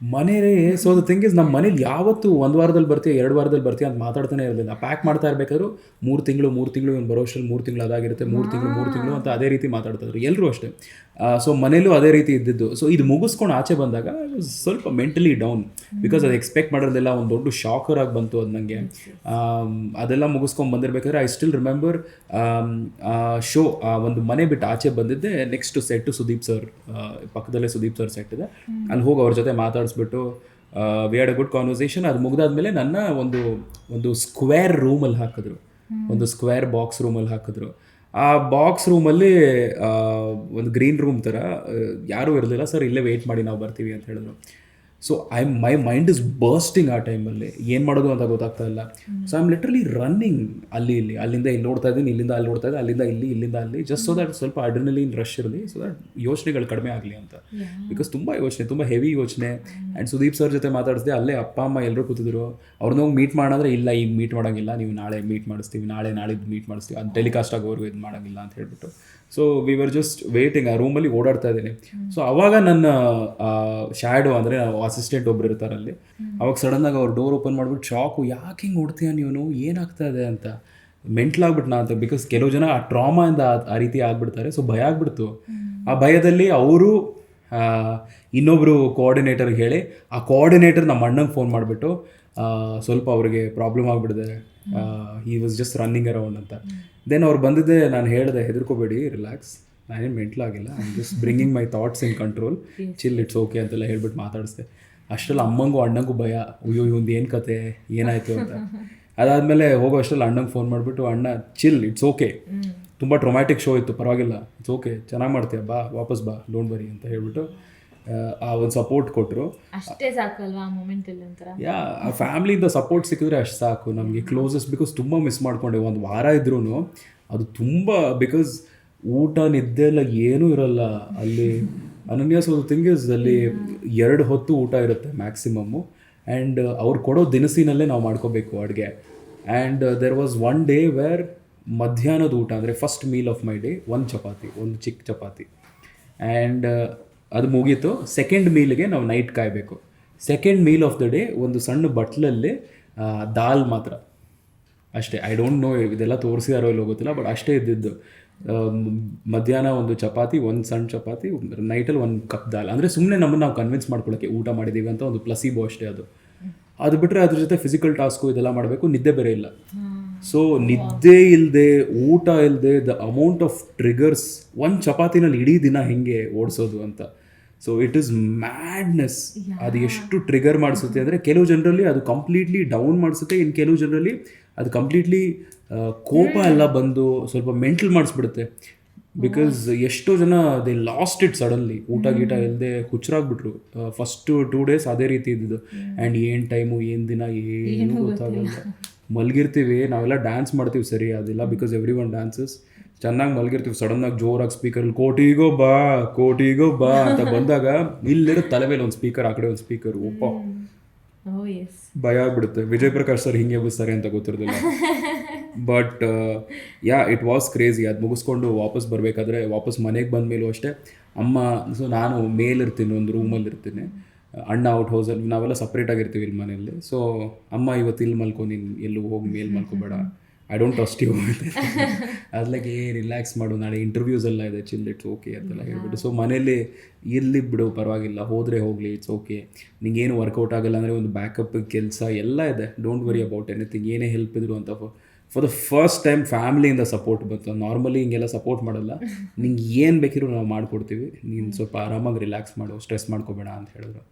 ಮನೆ so the thing is ನಮ್ಮ ಮನೇಲಿ ಯಾವತ್ತು ಒಂದು ವಾರದಲ್ಲಿ ಬರ್ತೀಯ, ಎರಡು ವಾರದಲ್ಲಿ ಬರ್ತೀಯ ಅಂತ ಮಾತಾಡ್ತಾನೆ ಇರಲಿಲ್ಲ ಪ್ಯಾಕ್ ಮಾಡ್ತಾ ಇರಬೇಕಾದ್ರೂ ಮೂರು ತಿಂಗಳು ಮೂರು ತಿಂಗಳು ಇವ್ನು ಬರೋಷ್ಟರಲ್ಲಿ ಮೂರು ತಿಂಗಳು ಅದಾಗಿರುತ್ತೆ, ಮೂರು ತಿಂಗಳು ಮೂರು ತಿಂಗಳು ಅಂತ ಅದೇ ರೀತಿ ಮಾತಾಡ್ತಿದ್ರು ಎಲ್ಲರೂ ಅಷ್ಟೇ. ಸೊ ಮನೇಲೂ ಅದೇ ರೀತಿ ಇದ್ದಿದ್ದು. ಸೊ ಇದು ಮುಗಿಸ್ಕೊಂಡು ಆಚೆ ಬಂದಾಗ ಸ್ವಲ್ಪ ಮೆಂಟಲಿ ಡೌನ್ ಬಿಕಾಸ್ ಅದು ಎಕ್ಸ್ಪೆಕ್ಟ್ ಮಾಡಿರೋದೆಲ್ಲ ಒಂದು ದೊಡ್ಡ ಶಾಕರ್ ಆಗಿ ಬಂತು ಅದು ನನಗೆ ಅದೆಲ್ಲ ಮುಗಿಸ್ಕೊಂಡು ಬಂದಿರಬೇಕಾದ್ರೆ ಐ ಸ್ಟಿಲ್ ರಿಮೆಂಬರ್ ಶೋ ಒಂದು ಮನೆ ಬಿಟ್ಟು ಆಚೆ ಬಂದಿದ್ದೆ. ನೆಕ್ಸ್ಟ್ ಸೆಟ್ ಸುದೀಪ್ ಸರ್ ಪಕ್ಕದಲ್ಲೇ ಸುದೀಪ್ ಸರ್ ಸೆಟ್ ಇದೆ. ಅಲ್ಲಿ ಹೋಗಿ ಅವ್ರ ಜೊತೆ ಮಾತಾಡಿಸ್ಬಿಟ್ಟು we are a good conversation ಅದು ಮುಗ್ದಾದ್ಮೇಲೆ ನನ್ನ ಒಂದು ಒಂದು ಸ್ಕ್ವೇರ್ ರೂಮಲ್ಲಿ ಹಾಕಿದ್ರು. ಒಂದು ಸ್ಕ್ವೇರ್ ಬಾಕ್ಸ್ ರೂಮಲ್ಲಿ ಹಾಕಿದ್ರು. ಆ ಬಾಕ್ಸ್ ರೂಮಲ್ಲಿ ಒಂದು ಗ್ರೀನ್ ರೂಮ್ ಥರ ಯಾರೂ ಇರಲಿಲ್ಲ. ಸರ್, ಇಲ್ಲೇ ವೆಯ್ಟ್ ಮಾಡಿ, ನಾವು ಬರ್ತೀವಿ ಅಂತ ಹೇಳಿದ್ರು. So I my mind is bursting ಆ ಟೈಮಲ್ಲಿ ಏನು ಮಾಡೋದು ಅಂತ ಗೊತ್ತಾಗ್ತಾ ಇಲ್ಲ. So I am literally running ಅಲ್ಲಿ ಇಲ್ಲಿ. ಅಲ್ಲಿಂದ ಇಲ್ಲಿ ನೋಡ್ತಾ ಇದ್ದೀನಿ ಇಲ್ಲಿಂದ ಅಲ್ಲಿ ನೋಡ್ತಾ ಇದ್ದೀನಿ ಅಲ್ಲಿಂದ ಇಲ್ಲಿ ಇಲ್ಲಿಂದ ಅಲ್ಲಿ. ಜಸ್ಟ್ ಸೊ ದಟ್ ಸ್ವಲ್ಪ ಅಡ್ರಿನಲಿನ್ ರಶ್ ಇರಲಿ ಸೊ ದಟ್ ಯೋಚನೆಗಳು ಕಡಿಮೆ ಆಗಲಿ ಅಂತ. ಬಿಕಾಸ್ ತುಂಬ ಯೋಚನೆ ತುಂಬ ಹೆವಿ ಯೋಚನೆ. ಆ್ಯಂಡ್ ಸುದೀಪ್ ಸರ್ ಜೊತೆ ಮಾತಾಡಿಸಿದೆ ಅಲ್ಲೇ ಅಪ್ಪ ಅಮ್ಮ ಎಲ್ಲರೂ ಕೂತಿದ್ರು. ಅವ್ರನ್ನ ಹೋಗಿ ಮೀಟ್ ಮಾಡಿದ್ರೆ ಇಲ್ಲ ಈಗ ಮೀಟ್ ಮಾಡೋಂಗಿಲ್ಲ. ನೀವು ನಾಳೆ ಮೀಟ್ ಮಾಡಿಸ್ತೀವಿ ನಾಳೆ ನಾಳೆ ಮೀಟ್ ಮಾಡಿಸ್ತೀವಿ. ಅದು ಟೆಲಿಕಾಸ್ಟ್ ಆಗೋವರೆಗೂ ಇದು ಮಾಡೋಂಗಿಲ್ಲ ಅಂತ ಹೇಳ್ಬಿಟ್ಟು. So we were just waiting ಆ ರೂಮಲ್ಲಿ ಓಡಾಡ್ತಾ ಇದ್ದೀನಿ. ಸೊ ಅವಾಗ ನನ್ನ ಶ್ಯಾಡೋ ಅಂದರೆ ಅಸಿಸ್ಟೆಂಟ್ ಒಬ್ರು ಇರ್ತಾರಲ್ಲಿ ಅವಾಗ ಸಡನ್ನಾಗಿ ಅವ್ರು ಡೋರ್ ಓಪನ್ ಮಾಡಿಬಿಟ್ಟು ಶಾಕು ಯಾಕೆ ಹಿಂಗೆ ಓಡ್ತೀಯ ನೀನು? ಏನಾಗ್ತಾ ಇದೆ ಅಂತ. ಮೆಂಟ್ಲಾಗ್ಬಿಟ್ಟು ನಾ ಅಂತ ಬಿಕಾಸ್ ಕೆಲವು ಜನ ಆ ಟ್ರಾಮಾಯಿಂದ ಆ ರೀತಿ ಆಗ್ಬಿಡ್ತಾರೆ. ಸೊ ಭಯ ಆಗ್ಬಿಡ್ತು. ಆ ಭಯದಲ್ಲಿ ಅವರು ಇನ್ನೊಬ್ಬರು ಕೋಆರ್ಡಿನೇಟರ್ಗೆ ಹೇಳಿ, ಆ ಕೋಆರ್ಡಿನೇಟರ್ ನಮ್ಮ ಅಣ್ಣಂಗೆ ಫೋನ್ ಮಾಡಿಬಿಟ್ಟು ಸ್ವಲ್ಪ ಅವ್ರಿಗೆ problem ಆಗಿಬಿಡಿದೆ. He was just running around ಅಂತ. ದೆನ್ ಅವ್ರು ಬಂದಿದ್ದೆ ನಾನು ಹೇಳಿದೆ ಹೆದರ್ಕೋಬೇಡಿ ರಿಲ್ಯಾಕ್ಸ್ ನಾನೇನು ಮೆಂಟ್ಲಾಗಿಲ್ಲ I just bringing my thoughts in control chill it's okay ಅಂತೆಲ್ಲ ಹೇಳ್ಬಿಟ್ಟು ಮಾತಾಡಿಸ್ದೆ. ಅಷ್ಟರಲ್ಲಿ ಅಮ್ಮಂಗೂ ಅಣ್ಣಂಗೂ ಭಯ. ಅಯ್ಯೋ ಇವಂದು ಏನು ಕತೆ? ಏನಾಯಿತು? ಅಂತ. ಅದಾದಮೇಲೆ ಹೋಗೋ ಅಷ್ಟರಲ್ಲಿ ಅಣ್ಣಂಗೆ ಫೋನ್ ಮಾಡಿಬಿಟ್ಟು ಅಣ್ಣ ಚಿಲ್ ಇಟ್ಸ್ ಓಕೆ ತುಂಬ ಟ್ರೊಮ್ಯಾಟಿಕ್ ಶೋ ಇತ್ತು ಪರವಾಗಿಲ್ಲ. ಇಟ್ಸ್ ಓಕೆ ಚೆನ್ನಾಗಿ ಮಾಡ್ತೀಯ? ಬಾ ವಾಪಸ್ ಬಾ ಡೋಂಟ್ ಬರಿ ಅಂತ ಹೇಳ್ಬಿಟ್ಟು ಆ ಒಂದು ಸಪೋರ್ಟ್ ಕೊಟ್ಟರು ಅಷ್ಟೇ ಸಾಕಲ್ವಾ ಆ ಮೂಮೆಂಟ್ ಅಲ್ಲಿ ಒಂಥರ? ಯಾ ಆ ಫ್ಯಾಮ್ಲಿಯಿಂದ ಸಪೋರ್ಟ್ ಸಿಕ್ಕಿದ್ರೆ ಅಷ್ಟು ಸಾಕು. ನಮಗೆ ಕ್ಲೋಸಸ್ಟ್ ಬಿಕಾಸ್ ತುಂಬ ಮಿಸ್ ಮಾಡ್ಕೊಂಡೆ. ಒಂದು ವಾರ ಇದ್ರೂ ಅದು ತುಂಬ ಬಿಕಾಸ್ ಊಟ ನಿದ್ದೆ ಎಲ್ಲ ಏನೂ ಇರಲ್ಲ ಅಲ್ಲಿ. ಅನನ್ಯ ಒಂದು ಥಿಂಗ್ ಇಸ್ ಅಲ್ಲಿ ಎರಡು ಹೊತ್ತು ಊಟ ಇರುತ್ತೆ ಮ್ಯಾಕ್ಸಿಮಮ್ಮು ಆ್ಯಂಡ್ ಅವ್ರು ಕೊಡೋ ದಿನಸಿನಲ್ಲೇ ನಾವು ಮಾಡ್ಕೋಬೇಕು ಅಡುಗೆ. And there was one day where ಮಧ್ಯಾಹ್ನದ ಊಟ ಅಂದರೆ first meal of my day ಒಂದು ಚಪಾತಿ ಒಂದು ಚಿಕ್ಕ ಚಪಾತಿ. ಆ್ಯಂಡ್ ಅದು ಮುಗೀತು. ಸೆಕೆಂಡ್ ಮೀಲ್ಗೆ ನಾವು ನೈಟ್ ಕಾಯಬೇಕು. Second meal of the day ಒಂದು ಸಣ್ಣ ಬಟ್ಲಲ್ಲಿ ದಾಲ್ ಮಾತ್ರ. ಅಷ್ಟೇ. ಐ ಡೋಂಟ್ ನೋ ಇದೆಲ್ಲ ತೋರಿಸಿದಾರೋ ಇಲ್ಲೋ ಗೊತ್ತಿಲ್ಲ ಬಟ್ ಅಷ್ಟೇ ಇದ್ದಿದ್ದು. ಮಧ್ಯಾಹ್ನ ಒಂದು ಚಪಾತಿ ಒಂದು ಸಣ್ಣ ಚಪಾತಿ ನೈಟಲ್ಲಿ ಒಂದು ಕಪ್ ದಾಲ್. ಅಂದರೆ ಸುಮ್ಮನೆ ನಮ್ಮನ್ನು ನಾವು ಕನ್ವಿನ್ಸ್ ಮಾಡ್ಕೊಳ್ಳೋಕ್ಕೆ ಊಟ ಮಾಡಿದ್ದೀವಿ ಅಂತ ಒಂದು ಪ್ಲಸಿಬೋ ಅಷ್ಟೇ ಅದು. ಅದು ಬಿಟ್ಟರೆ ಅದ್ರ ಜೊತೆ ಫಿಸಿಕಲ್ ಟಾಸ್ಕು ಇದೆಲ್ಲ ಮಾಡಬೇಕು. ನಿದ್ದೆ ಬೇರೆ ಇಲ್ಲ. ಸೊ ನಿದ್ದೆ ಇಲ್ಲದೆ ಊಟ ಇಲ್ಲದೆ ದ ಅಮೌಂಟ್ ಆಫ್ ಟ್ರಿಗರ್ಸ್ ಒಂದು ಚಪಾತಿನಲ್ಲಿ ಇಡೀ ದಿನ ಹೆಂಗೆ ಓಡಿಸೋದು ಅಂತ. ಸೊ ಇಟ್ ಇಸ್ ಮ್ಯಾಡ್ನೆಸ್ ಅದು ಎಷ್ಟು ಟ್ರಿಗರ್ ಮಾಡಿಸುತ್ತೆ ಅಂದರೆ ಕೆಲವು ಜನರಲ್ಲಿ ಅದು ಕಂಪ್ಲೀಟ್ಲಿ ಡೌನ್ ಮಾಡಿಸುತ್ತೆ ಇನ್ನು ಕೆಲವು ಜನರಲ್ಲಿ ಅದು ಕಂಪ್ಲೀಟ್ಲಿ ಕೋಪ ಎಲ್ಲ ಬಂದು ಸ್ವಲ್ಪ ಮೆಂಟಲ್ ಮಾಡಿಸ್ಬಿಡುತ್ತೆ. ಬಿಕಾಸ್ ಎಷ್ಟೋ ಜನ ದೇ ಲಾಸ್ಟ್ ಇಟ್ ಸಡನ್ಲಿ ಊಟ ಗೀಟ ಇಲ್ಲದೆ ಹುಚ್ಚರಾಗ್ಬಿಟ್ರು ಫಸ್ಟ್ ಟೂ ಡೇಸ್ ಅದೇ ರೀತಿ ಇದ್ದಿದ್ದು. ಆ್ಯಂಡ್ ಏನು ಟೈಮು ಏನು ದಿನ ಏನು ಗೊತ್ತಾಗಲ್ಲ. ಮಲಗಿರ್ತೀವಿ. ನಾವೆಲ್ಲ ಡ್ಯಾನ್ಸ್ ಮಾಡ್ತೀವಿ ಸರಿ ಅದಿಲ್ಲ ಬಿಕಾಸ್ ಎವ್ರಿ ಒನ್ ಡ್ಯಾನ್ಸಸ್ ಚೆನ್ನಾಗಿ ಮಲಗಿರ್ತೀವಿ. ಸಡನ್ನಾಗಿ ಜೋರಾಗಿ ಸ್ಪೀಕರಲ್ಲಿ ಕೋಟಿಗೋ ಬಾ ಕೋಟಿಗೋ ಬಾ ಅಂತ ಬಂದಾಗ ಇಲ್ಲಿರೋ ತಲೆ ಮೇಲೆ ಒಂದು ಸ್ಪೀಕರ್ ಆ ಕಡೆ ಒಂದು ಸ್ಪೀಕರ್ ಒಪ್ಪ ಭಯ ಆಗ್ಬಿಡುತ್ತೆ. ವಿಜಯ್ ಪ್ರಕಾಶ್ ಸರ್ ಹಿಂಗೆ ಎಬ್ಬಿಸ್ತಾರೆ ಅಂತ ಗೊತ್ತಿರೋದಿಲ್ಲ. But yeah it was crazy ಅದು ಮುಗಿಸ್ಕೊಂಡು ವಾಪಸ್ ಬರಬೇಕಾದ್ರೆ ವಾಪಸ್ ಮನೆಗೆ ಬಂದ ಮೇಲೂ ಅಷ್ಟೇ ಅಮ್ಮ ಸೊ ನಾನು ಮೇಲಿರ್ತೀನಿ ಒಂದು ರೂಮಲ್ಲಿ ಇರ್ತೀನಿ ಅಣ್ಣ ಔಟ್ ಹೌಸಲ್ಲಿ ನಾವೆಲ್ಲ ಸಪ್ರೇಟಾಗಿ ಇರ್ತೀವಿ ಇಲ್ಲಿ ಮನೆಯಲ್ಲಿ. ಸೊ ಅಮ್ಮ ಇವತ್ತು ಇಲ್ಲಿ ಮಲ್ಕೊ ನೀನು ಎಲ್ಲೂ ಹೋಗಿ ಮೇಲ್ ಮಲ್ಕೋಬೇಡ. I don't trust you like ಏ ರಿಲ್ಯಾಕ್ಸ್ ಮಾಡು ನಾಳೆ ಇಂಟರ್ವ್ಯೂಸ್ ಎಲ್ಲ ಇದೆ ಚಿಲ್ ಇಟ್ಸ್ ಓಕೆ ಅಂತೆಲ್ಲ ಹೇಳ್ಬಿಟ್ಟು. ಸೊ ಮನೇಲಿ ಇರ್ಲಿ ಬಿಡು ಪರವಾಗಿಲ್ಲ ಹೋದರೆ ಹೋಗಲಿ ಇಟ್ಸ್ ಓಕೆ ನಿಂಗೇನು ವರ್ಕೌಟ್ ಆಗಲ್ಲ ಅಂದರೆ ಒಂದು ಬ್ಯಾಕಪ್ ಕೆಲಸ ಎಲ್ಲ ಇದೆ. ಡೋಂಟ್ ವರಿ ಅಬೌಟ್ ಎನಿಥಿಂಗ್ ಏನೇ ಹೆಲ್ಪ್ ಇದ್ರು ಅಂತ ಫಾರ್ ದ ಫಸ್ಟ್ ಟೈಮ್ ಫ್ಯಾಮಿಲಿಯಿಂದ ಸಪೋರ್ಟ್ ಬಂತು. ನಾರ್ಮಲಿ ಹಿಂಗೆಲ್ಲ ಸಪೋರ್ಟ್ ಮಾಡಲ್ಲ. ನಿಂಗೆ ಏನು ಬೇಕಿರೋ ನಾವು ಮಾಡಿಕೊಡ್ತೀವಿ. ನೀನು ಸ್ವಲ್ಪ ಆರಾಮಾಗಿ ರಿಲ್ಯಾಕ್ಸ್ ಮಾಡು ಸ್ಟ್ರೆಸ್ ಮಾಡ್ಕೋಬೇಡ ಅಂತ ಹೇಳಿದ್ರು.